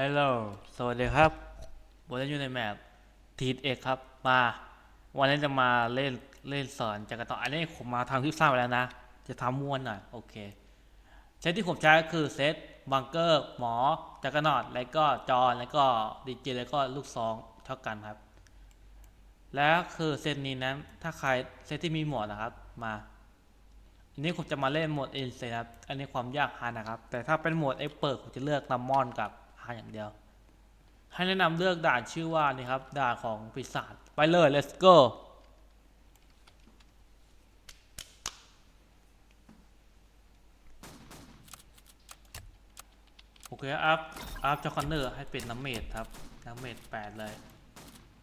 ฮัลโหล สวัสดีครับวันนี้อยู่ในแมปทีเอกครับ มา วันนี้จะมาเล่นเล่นสอนจากกันต่ออันนี้ผมมาทำคลิปสร้างไปแล้วนะ จะทำม้วนหน่อย โอเค เซตที่ผมใช้ก็คือเซตบังเกอร์ หมอจักรนอดแล้วก็จอแล้วก็ดีเจแล้วก็ลูกซองเท่ากันครับ แล้วคือเซตนี้นะ ถ้าใครเซตที่มีหมวดนะครับ มาอันนี้ผมจะมาเล่นโหมดเอ็นเซครับ อันนี้ความยากฮานะครับ แต่ถ้าเป็นโหมดเอ็กเปิดผมจะเลือกนัมมอนกับาอย่างเดียว ให้แนะนำเลือกด่านชื่อว่านี่ครับด่านของปีศาจไปเลย let's go โอเคอัพอัพจอคอนเนอร์ให้เป็นน้ำเมดครับน้ำเมดแปดเลย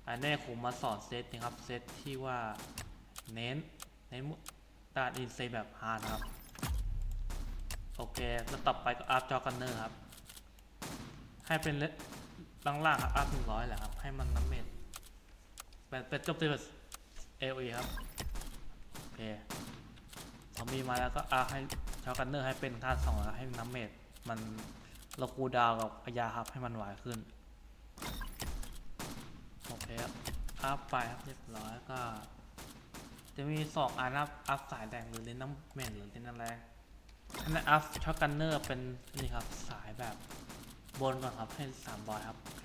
อันนี้ผมมาสอนเซตนะครับ เซตที่ว่าเน้นเน้นด่านอินเซแบบฮาร์ดครับ โอเค แล้วต่อไปก็อัพจอคอนเนอร์ครับ ให้เป็นเลล่างๆครับอัพหนึ่งร้อยแหละครับ ให้มันน้ำเม็ดเป็นเป็นจบที่แบบเอลีครับ โอเคพอมีมาแล้วก็อัพให้ชาวกันเนอร์ให้เป็นท่าสองแล้วให้น้ำเม็ดมันเราคูดาวกับพยาครับให้มันไหวขึ้น โอเคครับอัพไปครับเรียบร้อยก็ จะมีสองอันอัพอัพสายแดงหรือเล่นน้ำเม็ดหรือเล่นน้ำแรอันนั้นอัพช็อตกันเนอร์เป็นนี่ครับสายแบบ บนก่อนครับให้สามร้อยครับ โอเค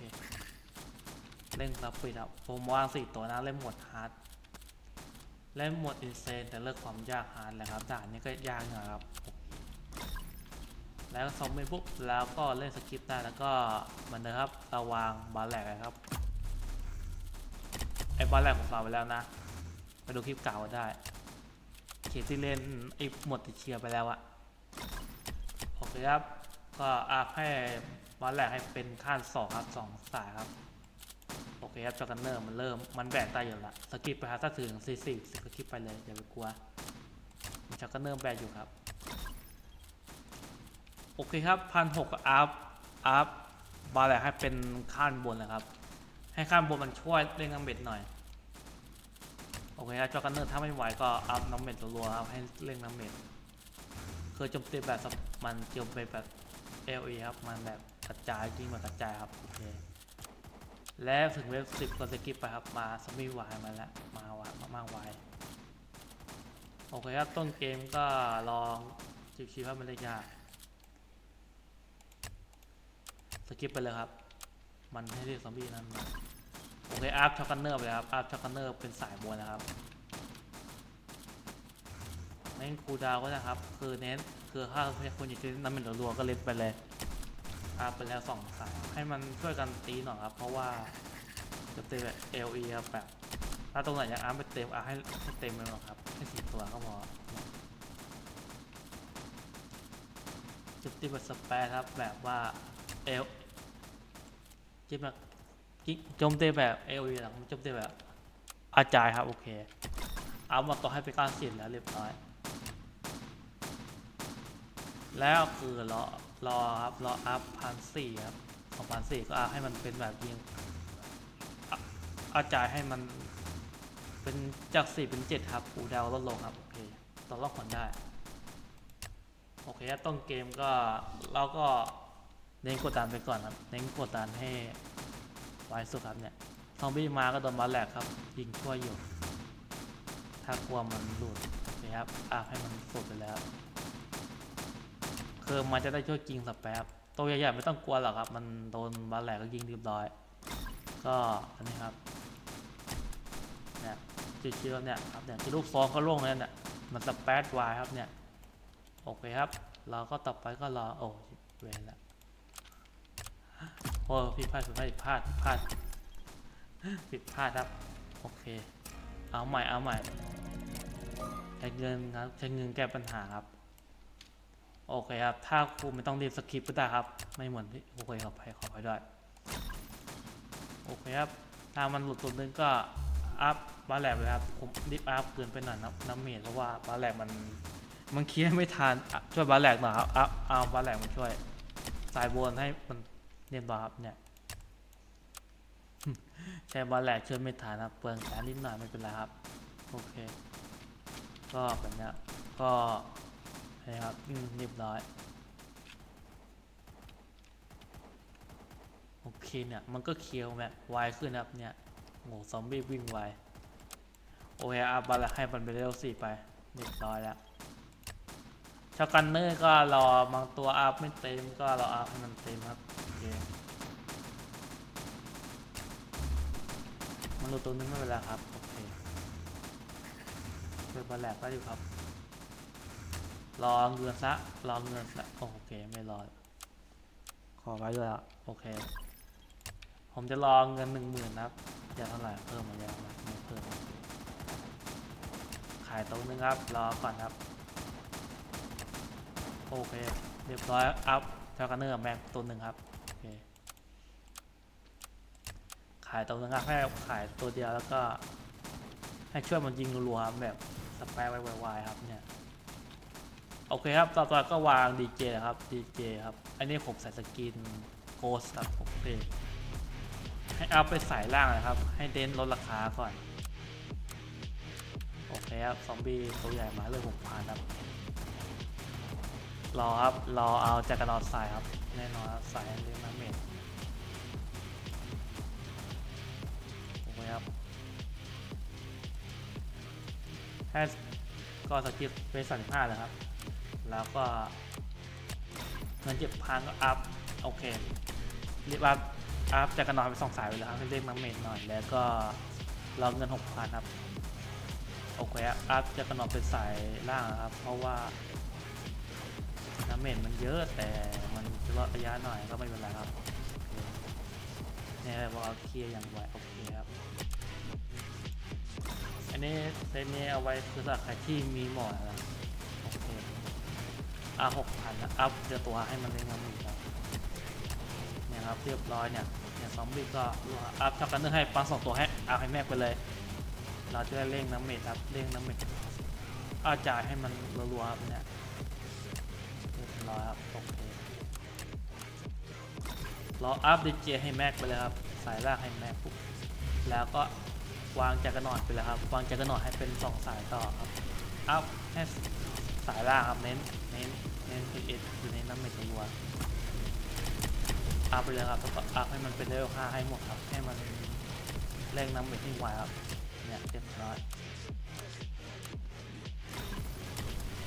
เร่งรับปิดครับผมวางสี่ตัวนะเล่นหมดฮาร์ดเล่นหมดอินเซนแต่เลือกความยากฮาร์ดแหละครับด่านนี้ก็ยากน่อยครับ แล้วซอมบี้ปุ๊บแล้วก็เล่นสกิปได้แล้วก็เหมันเดิมครับระวางบาแหลกครับไอ้บาแหลกผมฝาไว้แล้วนะ ไปดูคลิปเก่าก็ได้ เขตที่เล่นไอ้หมดติดเชียร์ไปแล้วอะโอเคครับ ก็อาให้ วันแรกให้เป็นขั้นสองครับสองสายครับ โอเคครับจอกันเนอร์มันเริ่มมันแบกได้อยู่ละสกิปไปครับถ้าถึงสี่สิบสกิปไปเลยอย่าไปกลัวจอกันเนอร์แบกอยู่ครับ โอเคครับพันหกอัพอัพบาแรกให้เป็นขั้นบนนะครับ ให้ขั้นบนมันช่วยเร่งน้ำเบ็ดหน่อยโอเคครับจอกันเนอร์ถ้าไม่ไหวก็อัพน้ำเบ็ดตัวรัวครับให้เร่งน้ำเบ็ดคือจมตีแบบมันจมตีแบบ LE ครับมันแบบ กระจายจริงมันกระจายครับโอเคแล้วถึงเว็บสิบก็สกิปไปครับมาสมีวายมาแล้วมาวายมามากวายโอเคครับต้นเกมก็ลองชิวๆครับมันได้ยากสกิปไปเลยครับ มันให้เรียกซอมบี้นั้นมาโอเคอาร์ฟช็อกกันเนอร์ไปเลยครับอาร์ฟช็อกกันเนอร์เป็นสายบวนนะครับเน้นคูดาวก็นะครับ คือเน้นคือถ้าคุณอยากจะน้ำมันรัวๆก็เล่นไปเลย อาไปแล้วสองสายให้มันช่วยกันตีหน่อยครับ เพราะว่าจะเต็มแบบ LE ครับแบบถ้าตรงไหนอยังอาร์มไปเต็มอาให้ให้เต็มเลยหรอครับให้สี่ตัวก็พอจุดที่แบบสเปรครับแบบว่าเอลจิบแบบกิ๊กโจมตีแบบ LE หลังโจมตีแบบอาจายครับโอเคเอามาต่อให้ไปการสินแล้วเรียบร้อยแล้วคือเรอ รอครับรออัพพันสี่ครับสองพันสี่ก็อัพให้มันเป็นแบบยิงอาจ่ายให้มันเป็นจากสี่เป็นเจ็ดครับปูดาวลดลงครับ โอเคต่อรอบผลได้ โอเคต้นเกมก็เราก็เน้นกดดันไปก่อนครับ เน้นกดดันให้ไวสุดครับเนี่ยซอมบี้มาก็โดนบาแหลกครับ ยิงช่วยอยู่ ถ้ากลัวมันหลุดโอเครับอัพให้มันสุดไปแล้ว คือมันจะได้ช่วยยิงสแปบตัวใหญ่ๆไม่ต้องกลัวหรอกครับ มันโดนบาแหลกก็ยิงเรียบร้อย ก็อันนี้ครับเนี่ยจืดๆเนี่ยครับเนี่ยคือลูกซองเขาล่วงเลยเนี่ยมันสแปดวายครับเนี่ยโอเคครับ เราก็ต่อไปก็รอโอ้เวรละโอ้ผิดพลาดผิดพลาดผิดพลาดผิดพลาดผิดพลาดครับโอเค เอาใหม่เอาใหม่ใช้เงินครับใช้เงินแก้ปัญหาครับ โอเคครับ ถ้าครูไม่ต้องรีบสคริปก็ได้ครับ ไม่เหมือนที่โอเคขออภัยขออภัยด้วย โอเคครับ ถ้ามันหลุดตัวนึงก็อัพบาแลกเลยครับ ผมรีบอัพเกินไปหน่อยนะน้ำเมจเพราะว่าบาแลกมันมันเคลียร์ไม่ทันช่วยบาแลกหน่อยครับอัพเอาบาแลกมาช่วย สายบนให้มันเรียบร้อยครับเนี่ยใช้บาแลกช่วยไม่ทันครับเปลืองการนิดหน่อยไม่เป็นไรครับ โอเค ก็แบบนี้ก็ นะครับอืมเรียบร้อยเคเนี่ย มันก็เคียวแบบไวขึ้นนะครับเนี่ยโอ้โหซอมบี้วิ่งไว โอเคอัพบัลให้มันไปเร็วสี่ไปเรียบร้อยแล้วชากันเนอร์ก็รอบางตัวอัพไม่เต็มก็รออัพให้มันเต็มครับโอเคมันหลุดตัวนึงไม่เป็นไรครับโอเคเป็นบอลแหลกก็อยู่ครับ รอเงินซะรอเงินซะโอเคไม่รอ ขอไว้ด้วยอะโอเค ผมจะรอเงินหนึ่งหมื่นนะครับจะเท่าไหร่เพิ่มมาแล้วนะไม่เพิ่มโอเคขายตัวนึงครับ รอก่อนครับ โอเค เรียบร้อย อัพเทากันเนอร์แม็กตัวหนึ่งครับ โอเค ขายตัวนึงครับ ให้ขายตัวเดียวแล้วก็ ให้ช่วยมันยิงรัวๆครับแบบสเปรย์ไวๆครับเนี่ย โอเคครับต่อไปก็วางดีเจครับดีเจครับ อันนี้ผมใส่สกินโกสครับโอเคให้เอาไปใส่ล่างเลยครับ ให้เดนลดราคาก่อน โอเคครับซอมบี้ตัวใหญ่มาเรื่องหกพันครับ รอครับ รอเอาจักรนอดใส่ครับ แน่นอนใส่เรื่อน้ำเม็ดโอเคครับให้ก็สกิปไปสั่นห้าเลยครับ แล้วก็เงินเจ็ดพันก็อัพโอเครียกว่าอัพจากกระนอนไปสองสายไปแล้วครับเรียกน้ำเมดหน่อยแล้วก็รอเงินหกพันครับโอเคอัพจากกระนอนเป็นสายล่างครับ เพราะว่าน้ำเมดมันเยอะแต่มันลดระยะหน่อยก็ไม่เป็นไรครับเนี่ยบอกเอาเคลียร์อย่างไวโอเคครับอันนี้เซตนี้เอาไว้คือสำหรับใครที่มีหมอนนะครับ อะหกพันอัพเจอตัวให้มันเล่นมาหนึ่งครับเนี่ยครับเรียบร้อยเนี่ยเนี่ยซอมบี้ก็รัวอัพช็อกกันเนอร์ให้ปังสองตัวให้เอาให้แม็กไปเลย เราจะได้เร่งน้ำเมทครับเร่งน้ำเมทอาจ่ายให้มันรัวๆครับเนี่ยเรียบร้อยครับโอเครออัพดีเจให้แม็กไปเลยครับสายลางให้แม็กปุ๊บแล้วก็วางจักรนอดไปเลยครับวางจักรนอดให้เป็นสองสายต่อครับอัพให้สายลางครับเน้น เน้นเน้น PS อยู่ในน้ำเม็ดรัวอัพไปเลยครับแล้วก็อัพให้มันเป็นเลเวล5ให้หมดครับ ให้มันเร่งน้ำเม็ดที่ไวครับ เนี่ยเรียบร้อย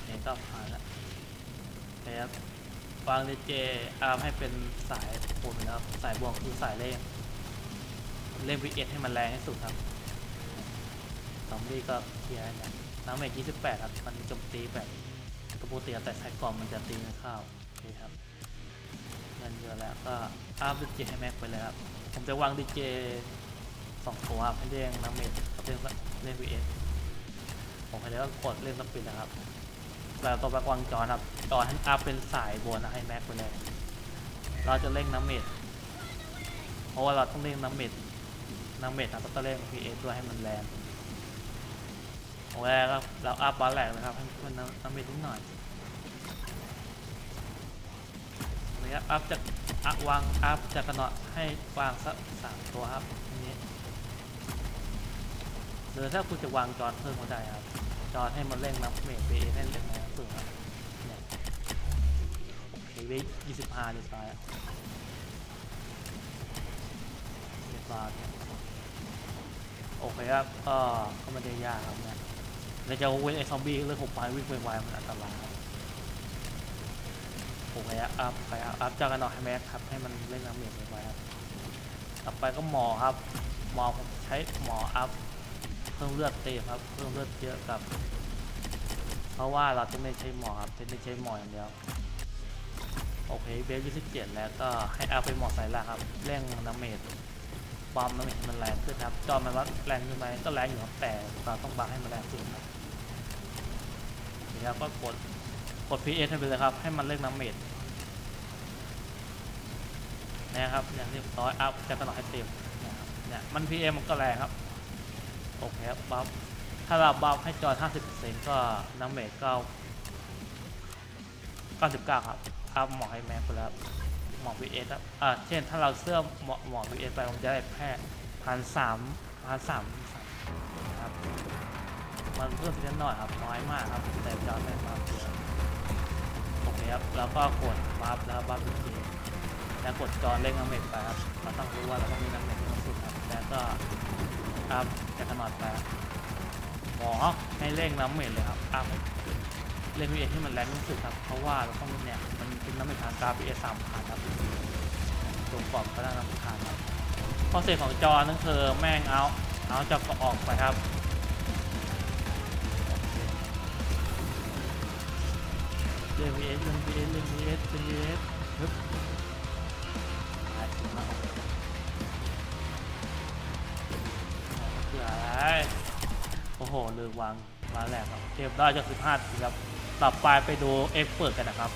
เนี่ยก็ผ่านแล้วเคครับวางดีเจอัพให้เป็นสายโคนนะครับ สายบวกคือสายเร่งเร่ง PS ให้มันแรงที่สุดครับซอมบี้ก็เคลียร์เนี่ยน้ำเม็ด28 ครับ มันโจมตีแบบ ปกติแต่ใช้กล่องมันจะตีข้าวโอเคครับเงินเยอะแล้วก็อัพดีเจให้แม็กไปเลยครับผมจะวางดีเจสองตัวให้เรียงน้ำเมดกับเล่นเล่นวีเอสผมให้แล้วก็กดเล่นสปีดนะครับแล้วตัวแบกวางจอครับจอให้อัพเป็นสายบนนะให้แม็กไปเลยเราจะเล่งน้ำเมดเพราะว่าเราต้องเล่งน้ำเมดน้ำเมดครับแล้วก็เล่งวีเอสด้วยให้มันแรง โอเคครับเราอัพบอลแหลกนะครับให้มันน้ำเม็ดนิดหน่อยระยะอัพจากอัพวางอัพจากกระเนาะให้วางสักสามตัวครับนี้หรือถ้าคุณจะวางจอเพิ่มก็ได้ครับจอให้มันเร่งน้ำเมดไปให้เร่งแรงสุดครับเนี่ยโอเคเวยี่สิบห้าเรียบร้อยแล้วเรียบร้อยเนี่ยโอเคครับก็ก็ไม่ได้ยากครับเนี่ย เราจะเว้นไอ้ซอมบี้เรื่องหกไปวิ่งไวๆมันอันตรายผมพยายามอัพไปอัพจากกันหน่อยให้แม็กครับให้มันเล่นน้ำเมียไวๆครับต่อไปก็หมอครับ หมอผมใช้หมออัพเพิ่มเลือดเต็มครับเพิ่มเลือดเยอะกับ เพราะว่าเราจะไม่ใช้หมอครับจะไม่ใช้หมออย่างเดียวโอเคเบสยี่สิบเจ็ดแล้วก็ให้อัพไปหมอสายล่างครับเร่งน้ำเมจ บอมน้ำเมจให้มันแรงขึ้นครับ จอมันว่าแรงขึ้นไหมก็แรงอยู่ครับแต่เราต้องบังให้มันแรงขึ้นครับนี่ครับก็กดกด PS ให้ไปเลยครับ ให้มันเล่นน้ำเมดนะครับอย่างเรียบร้อยอัพจะกระหน่ำให้เต็มนะครับเนี่ยมัน PM มันก็แรงครับโอเคครับบัฟถ้าเราบัฟให้จอ 50%ก็น้ำเมดก็99 ครับอัพหมอให้แม็กไปแล้ว หมอ PS ครับอ่าเช่นถ้าเราเสื้อหมอหมอ PS ไปมันจะได้แค่พันสามพันสามครับมันเพิ่มทีละหน่อยครับน้อยมากครับแต่จอไม่มากเยอะโอเคครับแล้วก็กดบัฟแล้วบัฟอีกทีแล้วกดจอเร่งน้ำเม็ดไปครับเราต้องรู้ว่าเราต้องมีน้ำเม็ดสูงสุดครับแล้วก็อัพจากขนาดไปหมอให้เร่งน้ำเม็ดเลยครับอัพเร่งพีเอที่มันแรงที่สุดครับ เพราะว่าเราต้องเนี่ยมันเป็นน้ำม็ดทางกราฟพีเอสามพันครับตัวกรอบก็ได้น้ำม็ดทางครับข้อเสียของจอนั่นคือแม่งเอาเอาจอก็ออกไปครับเล่น VS เล่น VS เล่น VS เล่น VS ฮึบหายถึงแล้วเพื่ออะไรโอ้โหลืมวางมาแรกครับเกมได้จะสิบห้าทีครับ ต่อไปไปดูเอ็กเปิดกันนะครับ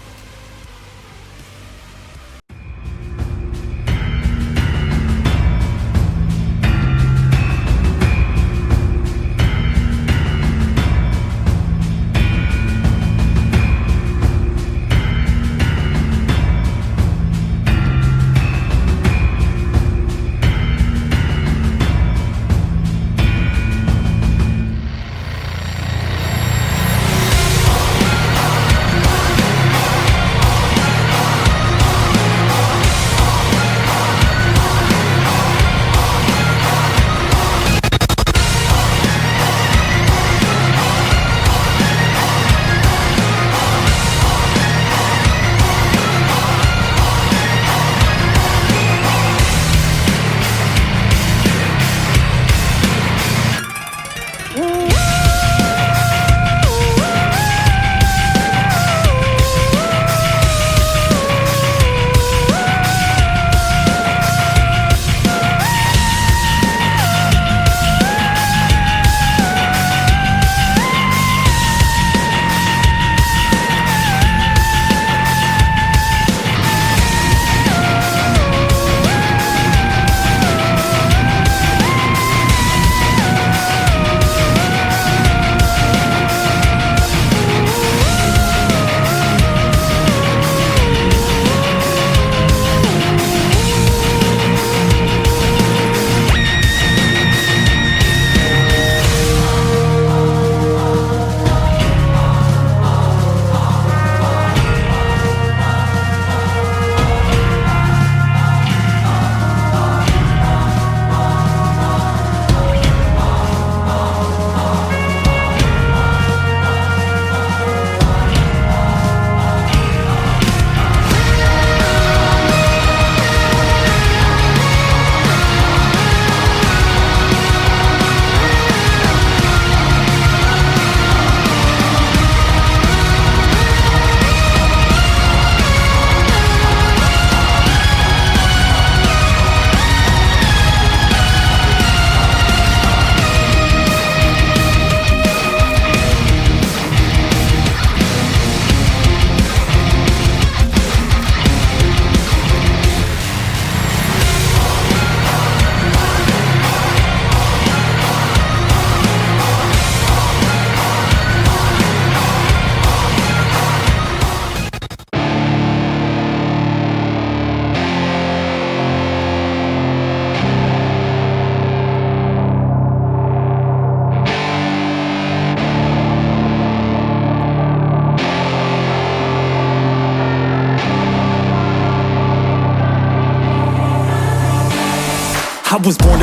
was born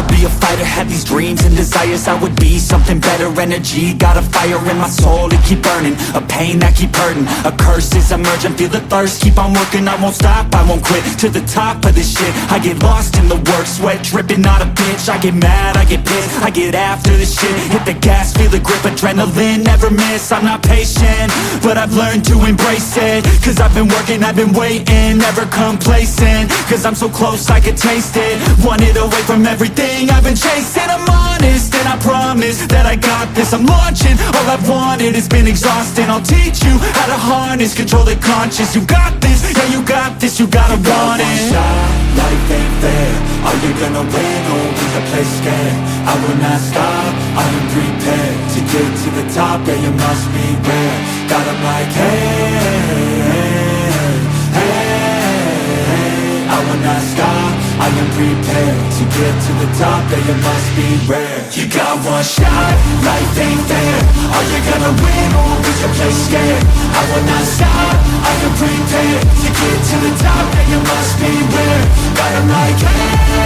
had these dreams and desires I would be something better, energy Got a fire in my soul to keep burning. A pain that keep hurting A curse is emerging, feel the thirst Keep on working, I won't stop, I won't quit. To the top of this shit I get lost in the work, sweat dripping, not a bitch I get mad, I get pissed, I get after this shit Hit the gas, feel the grip, adrenaline, never miss. I'm not patient, but I've learned to embrace it. Cause I've been working, I've been waiting Never complacent, cause I'm so close I can taste it. Wanted away from everything I've been chasing I'm honest and I promise that I got this. I'm launching, all I've wanted has been exhausting. I'll teach you how to harness, control the conscious You got this, yeah you got this, you gotta want it. Shot, life ain't fair. Are you gonna win or will the play scared? I will not stop, I am prepared To get to the top, yeah you must be rare Got 'em like hey, hey, hey will not stop, I am prepared To get to the top, yeah, you must be rare. You got one shot, life ain't fair. Are you gonna win or will you play scared? I will not stop, I am prepared To get to the top, yeah, you must be rare. Got 'em like, hey,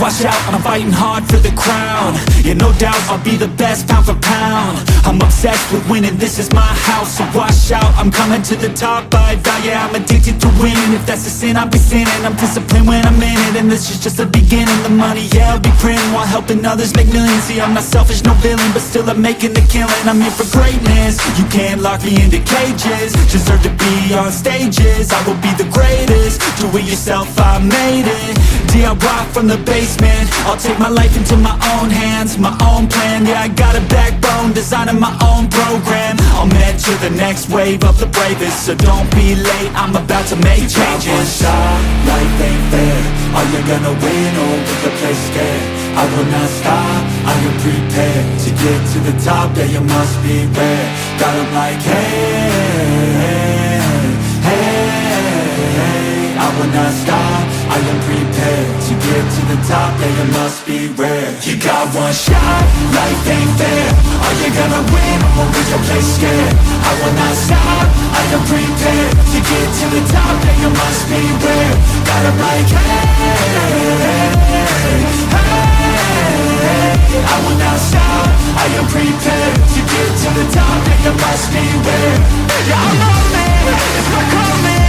watch out, I'm fighting hard for the crown. Yeah, no doubt, I'll be the best pound for pound. I'm obsessed with winning, this is my house So watch out, I'm coming to the top. I vow, yeah, I'm addicted to winning. If that's a sin, I'll be sinning. I'm disciplined when I'm in it And this is just the beginning. The money, yeah, I'll be printing While helping others make millions. See, I'm not selfish, no villain But still I'm making the killing. I'm here for greatness. You can't lock me into cages Deserve to be on stages. I will be the greatest. Do it yourself, I made it. DIY from the basement. I'll take my life into my own hands My own plan, yeah, I got a backbone Designing my own program. I'll to the next wave of the bravest. So don't be late, I'm about to make changes. one shot, life ain't fair Are you gonna win or will you play scared? I will not stop, I am prepared To get to the top, yeah, you must be rare Got 'em like, hey, hey. I will not stop, I am prepared To get to the top, yeah, you must be rare. You got one shot, life ain't fair. Are you gonna win or will you play scared? I will not stop, I am prepared To get to the top, yeah, you must be rare. Got 'em like, hey, hey. I will not stop, I am prepared To get to the top, yeah, you must be rare. Yeah, I'm on man, it's not coming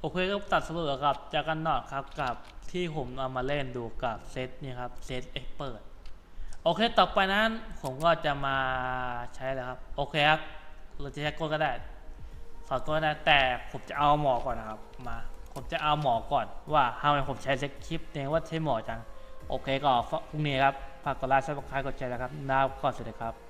โอเคก็ตัดสรุปกับจากกันนอดครับกับที่ผมเอามาเล่นดูกับเซตนี่ครับเซตเอ็กเปิดโอเคต่อไปนั้นผมก็จะมาใช้แล้วครับโอเคครับเราจะใช้กดก็ได้สอนกดก็ได้แต่ผมจะเอาหมอก่อนนะครับมาผมจะเอาหมอก่อนว่าทำไมผมใช้เซ็ตคลิปเนี่ยว่าใช้หมอจังโอเคก็พรุ่งนี้ครับฝากกดไลค์ซับสไครต์กดแชร์นะครับน้าก่อนสวัสดีครับ